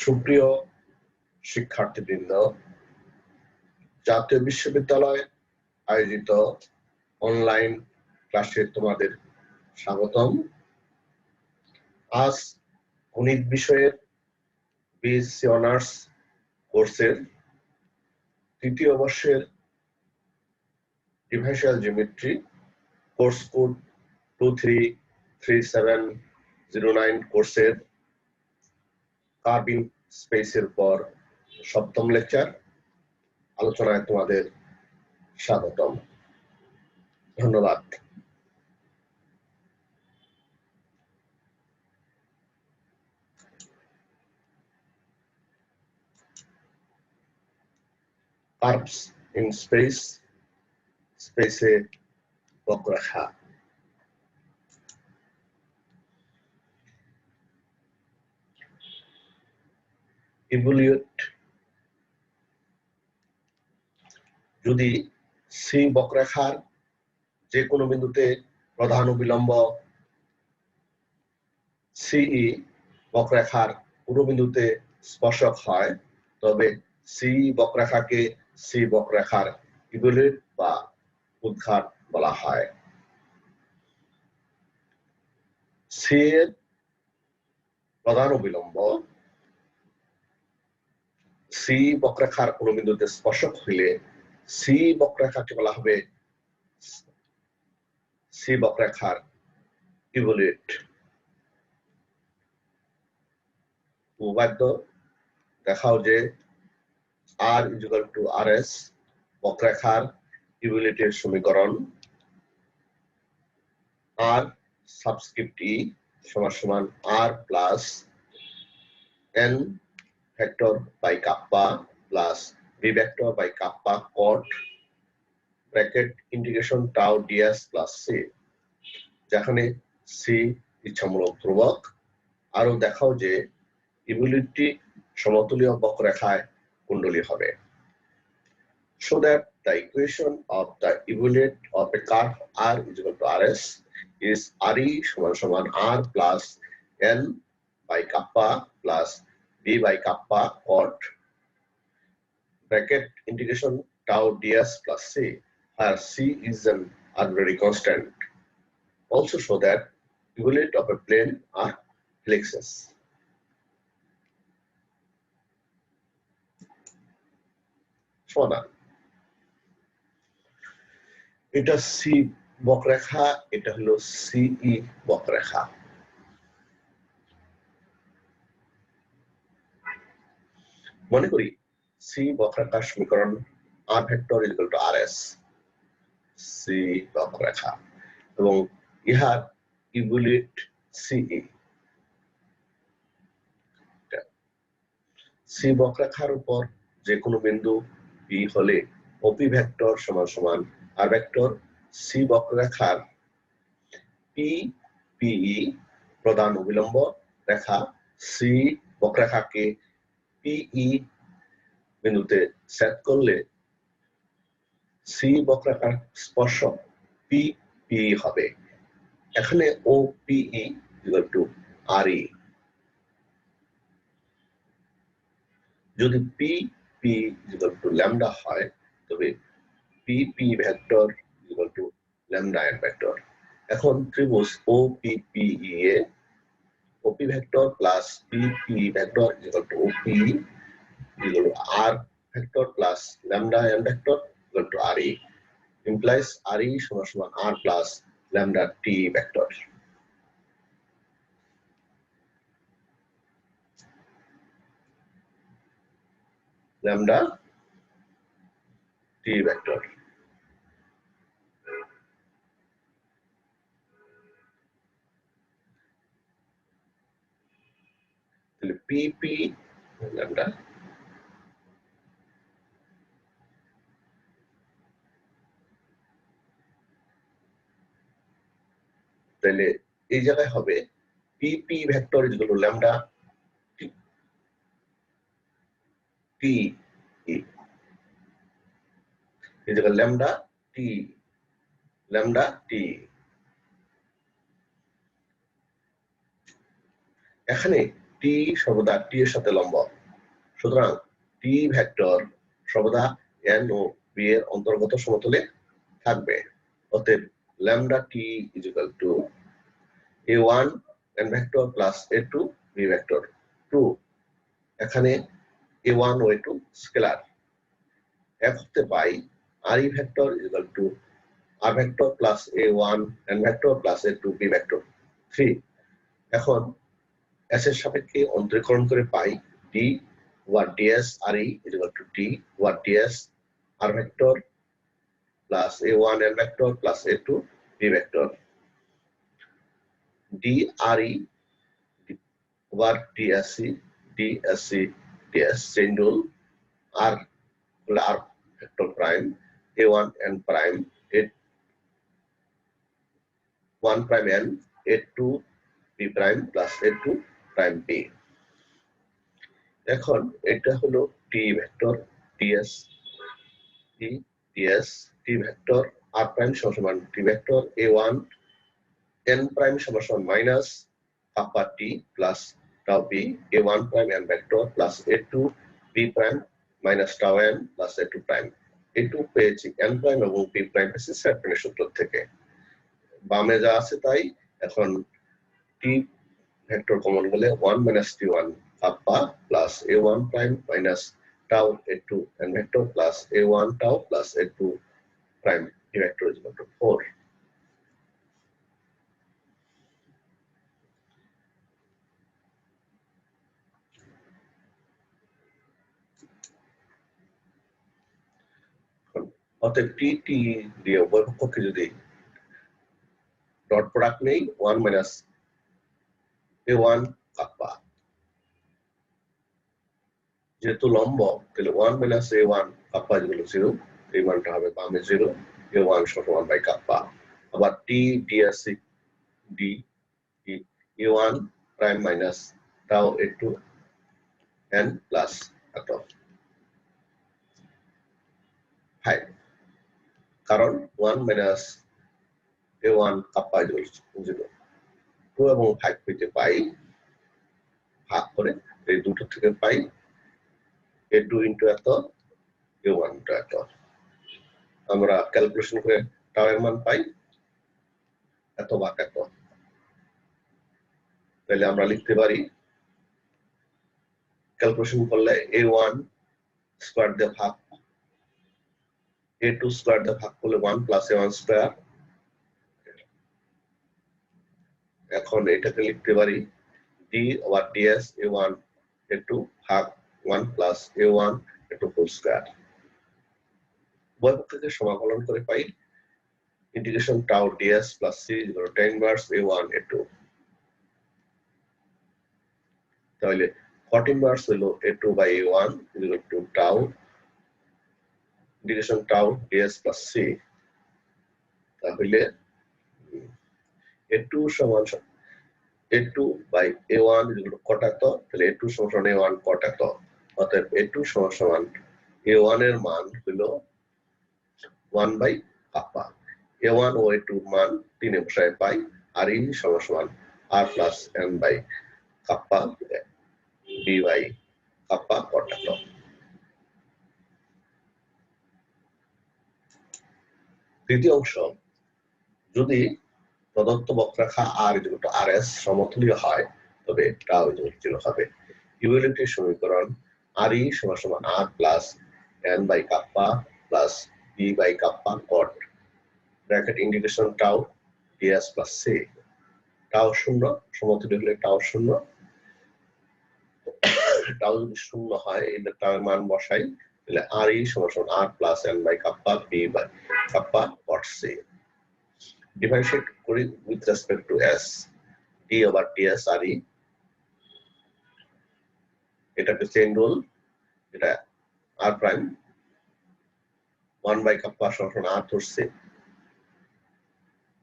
সুপ্রিয় শিক্ষার্থীবৃন্দ, জাতীয় বিশ্ববিদ্যালয় আয়োজিত অনলাইন ক্লাসে তোমাদের স্বাগতম। আজ গণিত বিষয়ের বিএসসি অনার্স কোর্সের তৃতীয় বর্ষের ডিভাইশাল geometry course code two three three seven zero nine কোর্সের কার্বিং স্পেসের পর সপ্তম লেকচার। আলোচনায় তোমাদের স্বাগতম। ধন্যবাদ। কার্ভস ইন স্পেস স্পেসে বক্ররেখা। ইভলিউট যদি সি বক্রেখার যে কোনো বিন্দুতে প্রধান বিলম্ব সিই বক্রেখার পুরো বিন্দুতে স্পর্শক হয়, তবে সি বক্রেখাকে সি বক্রেখার ইভলিউট বা উদ্ঘাট বলা হয়। সি এর প্রধান বিলম্ব সি বক্রেখার কোনো বিন্দুতে স্পর্শক হইলে সি বক্রেখাকে বলা হবে সি বক্রেখার ইভলিউট উপাদ্য দেখাও যে আর ইজুগাল টু আর এস বক্রেখার ইভলিউটের সমীকরণ। আর সাবস্ক্রিপ্ট ই সমান সমান R plus N vector by kappa plus v vector by kappa cot bracket integration tau ds plus c যেখানে c ইচ্ছামূলক ধ্রুবক আরও দেখাও যে ইবিলিটি সমতুলীয় বক্ররেখায় কুণ্ডলী হবে so that the equation of the evolute of a curve r is equal to rs is re সমান সমান r plus n by kappa plus b by kappa cot bracket integration tau ds plus c where c is an arbitrary constant also show that evolute of a plane are flexes সমান এটা C বক্রেখা এটা হলো সিই বক্রেখা মনে করি C বক্রাকার সমীকরণ R vector equal to R S C বক্ররেখা এবং ইহার ইভুলেট সিই সি বক্ররেখার উপর যে কোনো বিন্দু পি হলে ওপি ভেক্টর সমান সমান আর ভেক্টর সি বক্ররেখার পি পিই প্রধান অবিলম্ব রেখা সি বক্ররেখাকে পিই বিন্দুতে সেট করলে সি বক্রাকার স্পর্শ পি পি হবে। এখানে ও পিই ইকুয়াল টু আর ই যদি P P equal to lambda হয়, তবে P P vector equal to lambda N vector এখন ত্রিভুজ ও পি পি ই এ OP vector plus PP vector is equal to OP is equal to R vector plus lambda m vector equal to RE implies RE সমান সমান R plus lambda T vector. Lambda T vector. PP lambda তাহলে এই জায়গায় হবে PP vector is to lambda T এই জায়গায় lambda t lambda t এখানে টি সর্বদা টি এর সাথে লম্ব। সুতরাং টি ভেক্টর সর্বদা এন ও বি এর অন্তর্গত সমতলে থাকবে। অতএব lambda T is equal to A one N vector plus A two B vector two এখানে এ ওয়ান ও এ টু স্কেলার এক হতে পাই R E vector is equal to R vector plus A one N vector plus A two B vector three এখন S এর সাপেক্ষে অন্তরীকরণ করে পাই D over DS R E is equal to D over DS R vector plus A one N vector plus A two B vector D R E over DSC DSC DS chain R R vector prime A one N prime N A two B prime plus A two prime B এখন এটা হলো T vector TS T TS T vector R prime সমান T vector A one N prime সমান minus kappa T plus tau B A one prime N vector plus A two B prime minus tau N plus A two prime A two পেয়েছি N prime এবং B prime পেয়েছি স্যাটনের সূত্র থেকে। বামে যা আছে তাই, এখন টি ভেক্টর কমন গেলে one minus T one kappa plus A one prime minus tau A two N vector plus A one tau plus A two prime T vector is equal to four অতএব T T দিয়ে উভয় পক্ষকে যদি dot product নেই one minus A one kappa যেহেতু লম্ব, তাহলে one minus A one kappa যেগুলো জিরো এই মানটা হবে বামে জিরো এ ওয়ান সমান ওয়ান বাই কাপ্পা আবার T D DSC D A one prime minus tau A two N plus এত ফাইভ কারণ one minus A one kappa zero two এবং ফাইভ পেতে পাই, ভাগ করে এই দুটো থেকে পাই। এ টু ইন্টু এত এ ওয়ান ইন্টু এত আমরা ক্যালকুলেশন করে টাও এর মান পাই, এত ভাগ এত। তাহলে আমরা লিখতে পারি ক্যালকুলেশন করলে এ ওয়ান স্কোয়ার দিয়ে ভাগ এ টু স্কোয়ার দিয়ে ভাগ করলে one plus A one square এখন এটাকে লিখতে পারি D over DS A one A two ভাগ one plus A one A two whole square উভয় পক্ষকে সমাকলন করে পাই। Integration tau DS plus C equal to tan inverse A one A two তাহলে কট ইনভার্স হলো A two by A one equal to tau integration tau DS plus C তাহলে A two সমান A two by A one cot তাহলে A two সমান এ one কট এত অতএব এ two সমান সমান এ ওয়ানের মান হলো one by kappa A one O two মান তিনে বসায় পাই, আর ই সমান সমান R plus N by kappa B by kappa cot এত তৃতীয় অংশ, যদি প্রদত্ত বক্রাখা R equal to R S সমতুল্য হয়, তবে টাও ইকুয়াল জিরো হবে। ইউএলিটির সমীকরণ আর ই সমান সমান R plus N by kappa plus B by kappa cot bracket indication tau DS plus C tau শূন্য, সমতুল্য হলে টাও শূন্য। টাও যদি শূন্য হয় এটা টাও মান বসাই, তাহলে আর ই সমান সমান R plus N by kappa B by kappa cot C differentiate করি with respect to s d over ts R E এটা একটা চেইন রুল এটা R prime one by kappa সমান আর ধরছে।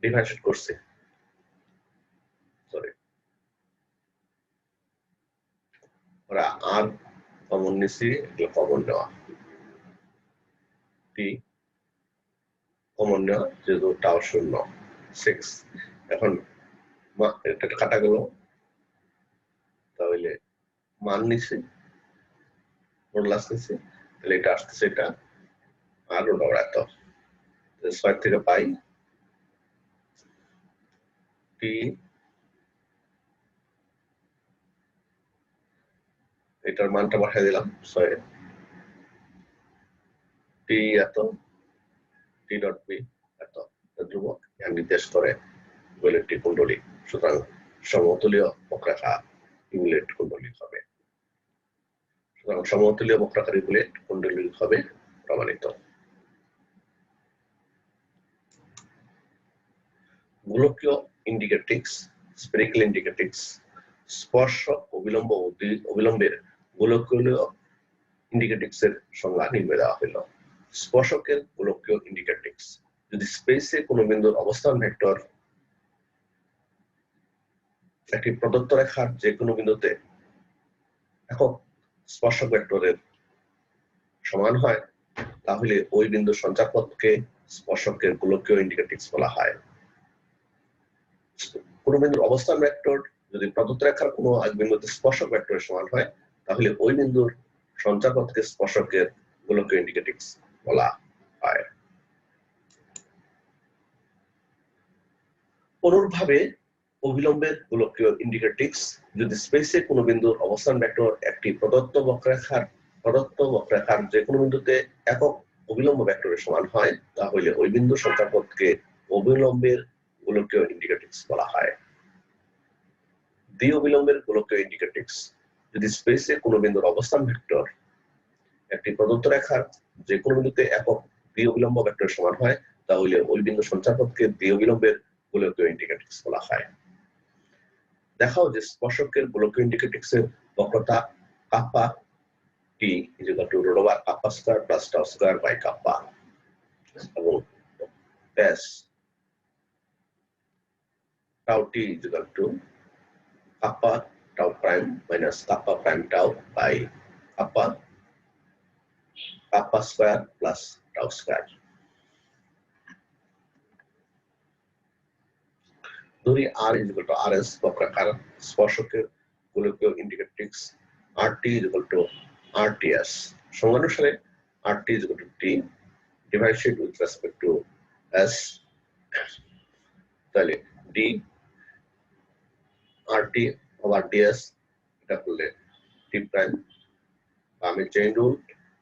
ডিফারেন্সিয়েট করছে। সরি ওরা আর কমন নিছি, এগুলো কমন নেওয়া। টি কমন নেওয়া যেহেতু টাও শূন্য সিক্স এখন এটা কাটা গেল। তাহলে মান নিছে মডুলাস নিছে, তাহলে এটা আসতেছে এটা, আর রুট এত। ছয় থেকে পাই টি এটার মানটা পাঠিয়ে দিলাম, ছয়। টি এত। ধ্রুবক নির্দেশ করে কুণ্ডলী। সুতরাং ইউলেট কুণ্ডলী হবে। সুতরাং বক্রাকারী কুণ্ডলী হবে প্রমাণিত। গোলকীয় ইন্ডিকেটিক্স স্পেরিক্যাল ইন্ডিকেটিক্স স্পর্শ অবিলম্ব অবিলম্বের গোলকীয় ইন্ডিকেটিক্স এর সংজ্ঞা নির্ণয় দেওয়া হইল স্পর্শকের গোলকীয় ইন্ডিকেটিক্স যদি স্পেসে কোনো বিন্দুর অবস্থান ভেক্টর একটি প্রদত্ত রেখার যে কোনো বিন্দুতে একক স্পর্শক ভেক্টরের সমান হয়, তাহলে ওই বিন্দুর সঞ্চারপথকে স্পর্শকের গোলকীয় ইন্ডিকেটিক্স বলা হয়। কোন বিন্দুর অবস্থান ভেক্টর যদি প্রদত্ত রেখার কোনো এক বিন্দুতে স্পর্শক ভেক্টরের সমান হয়, তাহলে ওই বিন্দুর সঞ্চারপথকে স্পর্শকের গোলকীয় ইন্ডিকেটিক্স বলা হয় অনুরূপভাবে অবিলম্বের গোলকীয় ইন্ডিকেটিক্স যদি স্পেসে কোনো বিন্দুর অবস্থান ভেক্টর একটি প্রদত্ত বক্ররেখার প্রদত্ত বক্ররেখার যে কোনো বিন্দুতে একক অবিলম্ব ভেক্টরের সমান হয়, তাহলে ওই বিন্দু সংখ্যাপথকে অবিলম্বের গোলকীয় ইন্ডিকেটিক্স বলা হয়। দ্বি অবিলম্বের গোলকীয় ইন্ডিকেটিক্স যদি স্পেসে কোনো বিন্দুর অবস্থান ভেক্টর একটি প্রদত্ত রেখার যে কোনো বিন্দুতে একক দ্বি অবিলম্ব ভেক্টরের সমান হয়, তাহলে ওই বিন্দু সঞ্চারপথকে দ্বি অবিলম্বের গোলকীয় ইন্ডিকেটিক্স বলা হয়। দেখাও যে স্পর্শকের গোলকীয় ইন্ডিকেটিক্স এর বক্রতা kappa T is equal to root over kappa square plus tau square by kappa এবং tau T is equal to kappa tau prime minus kappa prime tau by kappa kappa square plus tau square ধরি R is equal to R S বক্রাকার স্পর্শকের গোলকীয় indicatrix R T is equal to R T S সংজ্ঞানুসারে R T is equal to T divided with respect to S তাহলে D R T over DS এটা করলে T prime আমি chain rule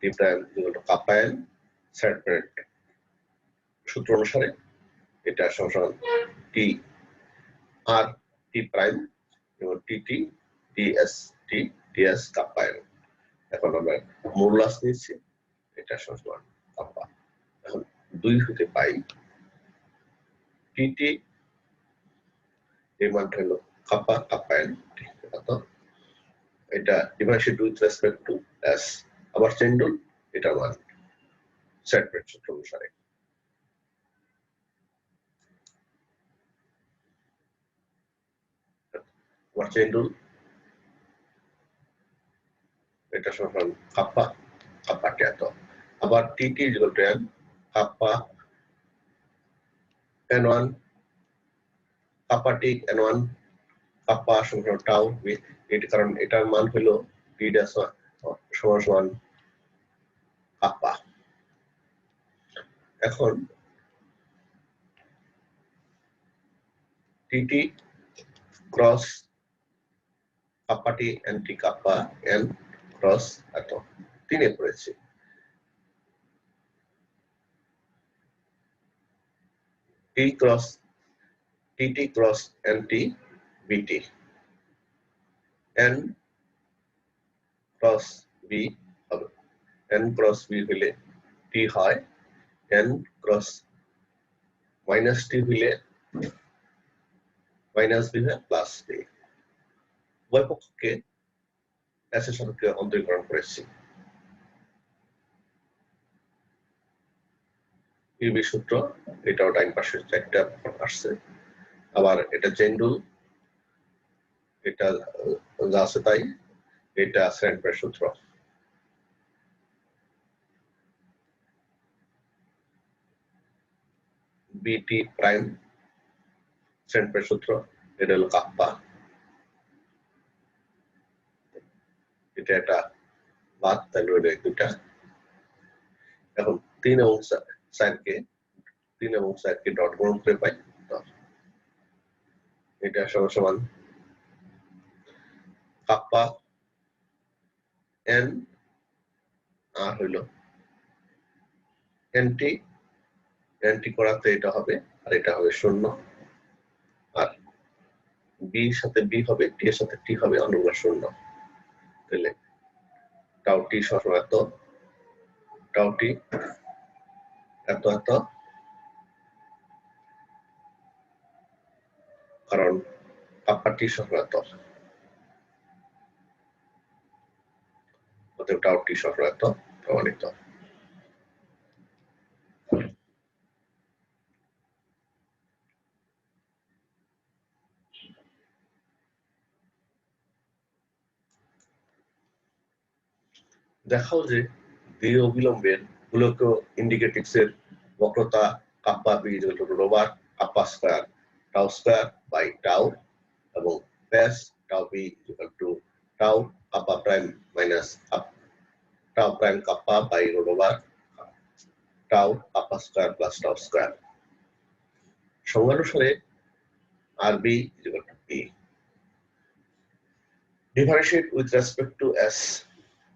T two kappa N set সূত্র অনুসারে এটা সমান T R T prime এবং TT TS T TS kappa N এখন আমরা মূল্যাস নিচ্ছি এটা সমান কাপ্পা। এখন দুই হতে পাই টিটি এই মানটা হলো কাপ্পা কাপ্পা এন এটা ডিভাইসেড উইথ রেসপেক্ট টু এস আবার চেন্ডুল এটা মান সেট সূত্র অনুসারে। আবার এটা সমান কাপ্পা আবার TT equal to kappa N one kappa T N one kappa সমান টাউ এটি কারণ এটার মান হলো টি সমান সমান কাপ্পা এখন টিটি ক্রস কাপ্পাটি এন্টি কাপ্পা এন ক্রস এত তিনে পড়েছে। T cross TT cross NT BT N cross B N cross B হইলে টি হয় এন ক্রস মাইনাস টি হইলে মাইনাস বি হয় প্লাস বি উভয় পক্ষকে এস এর সাপেক্ষে অন্তরীকরণ করেছি। ইউবি সূত্র, এটাও ডাইন পাশে একটা আসছে। আবার এটা চেন্ডুল এটা যা আছে তাই, এটা স্যান্ডপের সূত্র। বিটি প্রাইম স্যান্ডপের সূত্র এটা হলো কাপ্পা এটা একটা বাদ তাহলে হইল দুটা এখন তিন এবং সাইডকে তিন এবং সাইডকে ডট গ্রহণ করে পাই এটা সমান সমান কাপ্পা এন আর হইল এনটি এনটি করাতে এটা হবে, আর এটা হবে শূন্য। আর বি সাথে বি হবে টি এর সাথে টি হবে অনুগুলা শূন্য। তাহলে টাউ টি সবসময় এত টাউ টি এত এত। কারণ কাপ্পা টি সবসময় এত। অতএব টাউ টি সবসময় এত, প্রমাণিত। দেখাও যে দীর্ঘ বিলম্বের গোলক ইন্ডিকেটিক্স এর বক্রতা kappa B root over kappa square tau square by tau এবং প্যাস tau B equal to tau kappa prime minus tau prime kappa by root over tau kappa square plus tau square সংজ্ঞানুসারে R B equal to P differentiate with respect to s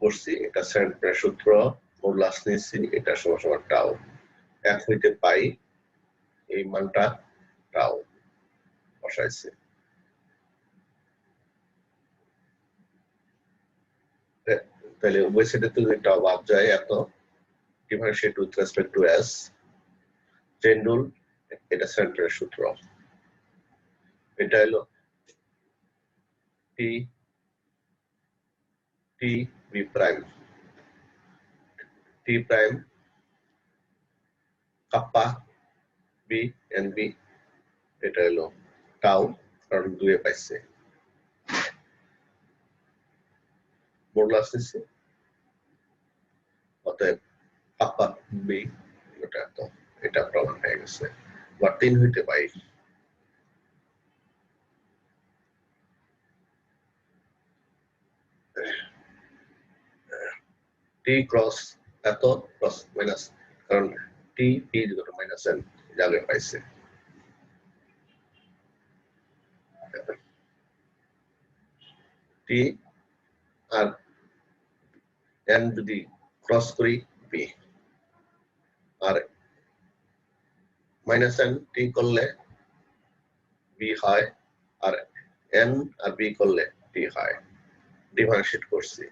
করছি, এটা centre সূত্র modulus নিচ্ছি এটা সমান সমান টাও এক হইতে পাই, এই মানটা টাও বসাইছে। তাহলে উভয় সাইডে তো যদি টাও বাদ যায় এত differentiate with respect to S chain এটা সেন্টারের সূত্র এটা হলো T T B prime T prime kappa B N B এটা হলো টাউ কারণ দুয়ে পাইছে। মোডলাস নিচ্ছে অতএব কাপ্পা বি এটা তো, এটা প্রমাণ হয়ে গেছে। বা তিন হইতে পাই টি ক্রস এত ক্রস মাইনাস কারণ টি পি মাইনাস এন জায়গায় পাইছে। টি আর এন যদি ক্রস করি পি আর মাইনাস এন টি করলে বি হয়, আর এন আর বি করলে টি হয়। ডিফারেন্সিয়েট করছি।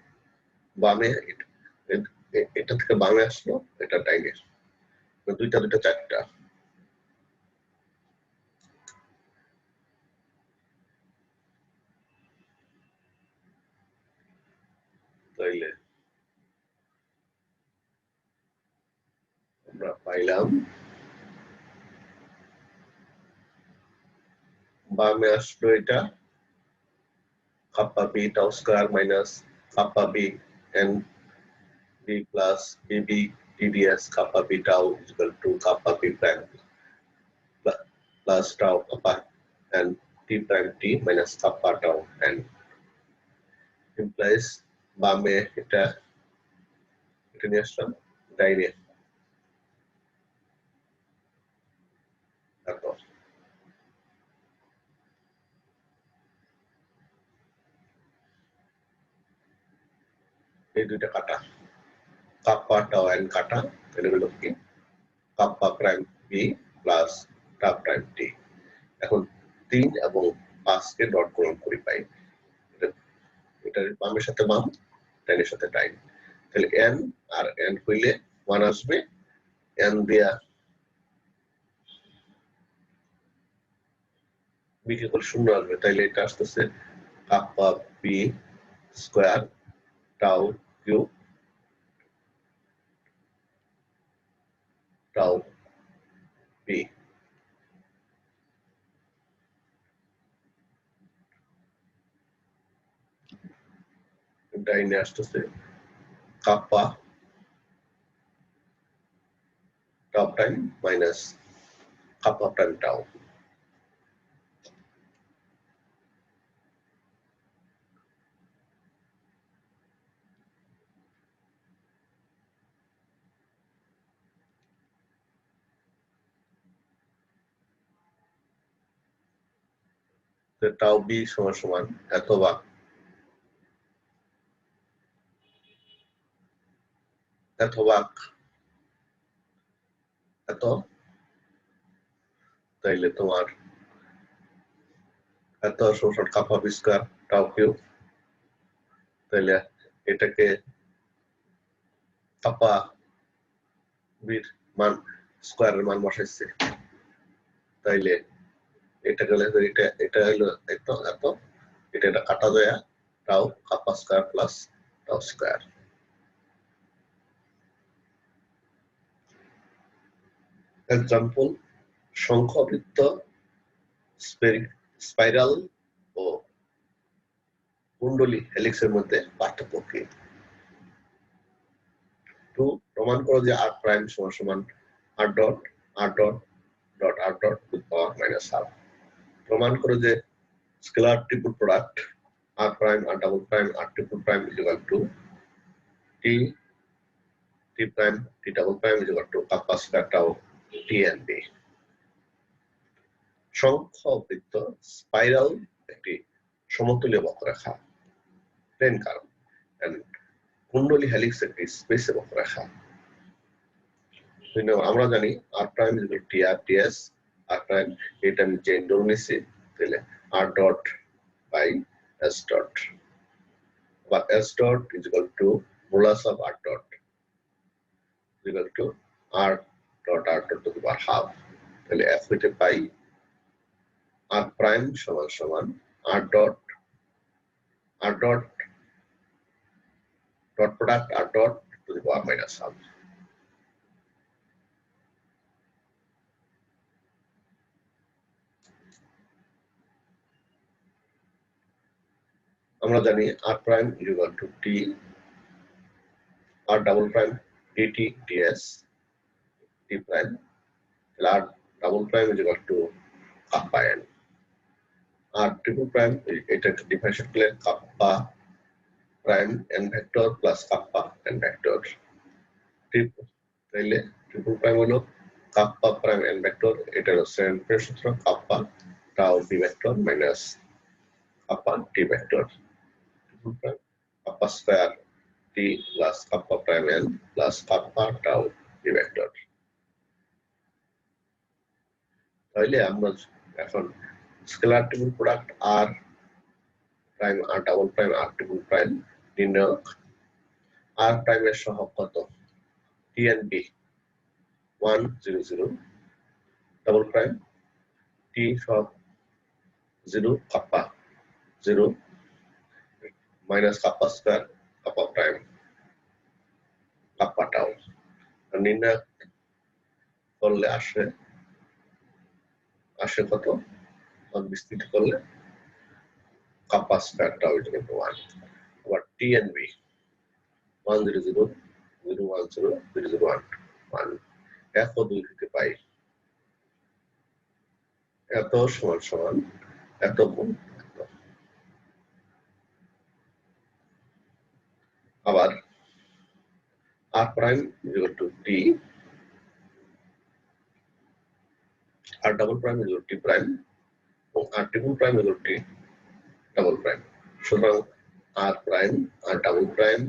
বামে এটা থেকে বামে আসলো, এটা ডাইনে দুইটা দুইটা, চারটা। আমরা পাইলাম বামে আসলো এটা kappa B tau square minus kappa B N b plus bb tds kappa b tau is equal to kappa b prime plus tau kappa and t prime t minus kappa tau and implies বামে এটা এটা নিয়ে আসলাম ডাইনে তারপর এই দুইটা কাটা kappa টাও এন কাটা এটা হলো কি kappa prime B plus tau prime T এখন তিন এবং পাঁচকে ডট গ্রহণ করি পাই। এটা বামের সাথে বাম, ডাইনের সাথে ডাইন। তাহলে এন আর এন হইলে ওয়ান আসবে। এন দেয়া বি কে করে শূন্য আসবে। তাইলে এটা আসতেছে kappa B square tau cube shall be. Dyne has to say kappa top time minus kappa time tau. Tau B সমান সমান এত বাক এত তাইলে তোমার এত শোষণ কাপা বিস্কার টাও কিউ তাইলে এটাকে কাপা বির মান স্কোয়ারের মান বসাইছে। তাইলে এটা গেলে এটা এটা হলো এত এত এটা এটা কাটা যায় tau kappa square plus tau square example সংখ্যাবৃত্ত spiral ও কুণ্ডলী হেলিক্সের মধ্যে পার্থক্য কি? টু প্রমাণ করো যে আর প্রাইম সমান সমান R dot R dot dot R dot to power minus half প্রমাণ করো যে scalar triple product R prime R double prime R triple prime is equal to T prime T double prime is equal to kappa square tau T N B সংখ্যাবৃত্ত spiral একটি সমতুল্য বক্ররেখা। Plane and কুণ্ডলী helix একটি space বক্ররেখা। আমরা জানি R prime T R T S prime এটা আমি চেইন ধরে নিছি, তাহলে R dot by S dot বা S dot is equal to modulus of R dot equal to R dot R dot to power half তাহলে F হইতে পাই R prime সমান সমান R dot R dot dot product R dot to the power minus half আমরা জানি R prime equal to T R double prime DT DS T prime R double prime equal to kappa N R triple prime এটা একটা differentiate করলে kappa prime N vector plus kappa N vector triple তাইলে triple prime হলো kappa prime N vector এটা হলো centre kappa tau B vector minus kappa T vector triple prime kappa square T plus kappa prime N plus kappa tau B vector তাইলে আমরা এখন scalar triple product R prime R double prime R triple prime নির্ণয় R প্রাইমের সহগ কত TNB one zero zero double prime T সহগ zero kappa zero minus kappa square kappa prime kappa tau নির্ণয় করলে আসে আসে কত বিস্তৃত করলে কাপ্পা স্কয়ারটা ওইটা কিন্তু ওয়ান আবার TNB one zero zero zero one zero zero zero one one এত দুই থেকে পাই এত সমান সমান এত গুণ আবার R prime equal to T R double prime equal T prime এবং R triple prime equal T double prime সুতরাং R prime R double prime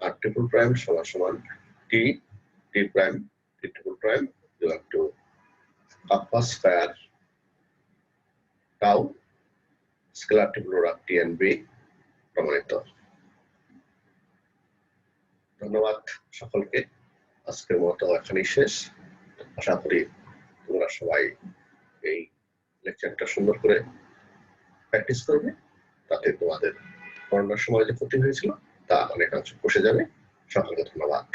R triple prime সমান সমান T T prime T triple prime equal to kappa square tau scalar triple product T N B প্রমাণিত। ধন্যবাদ সকলকে। আজকের মতো এখানেই শেষ। আশা করি তোমরা সবাই এই লেকচারটা সুন্দর করে প্র্যাকটিস করবে। তাতে তোমাদের করোনার সময় যে ক্ষতি হয়েছিল তা অনেকাংশ বসে যাবে। সকলকে ধন্যবাদ।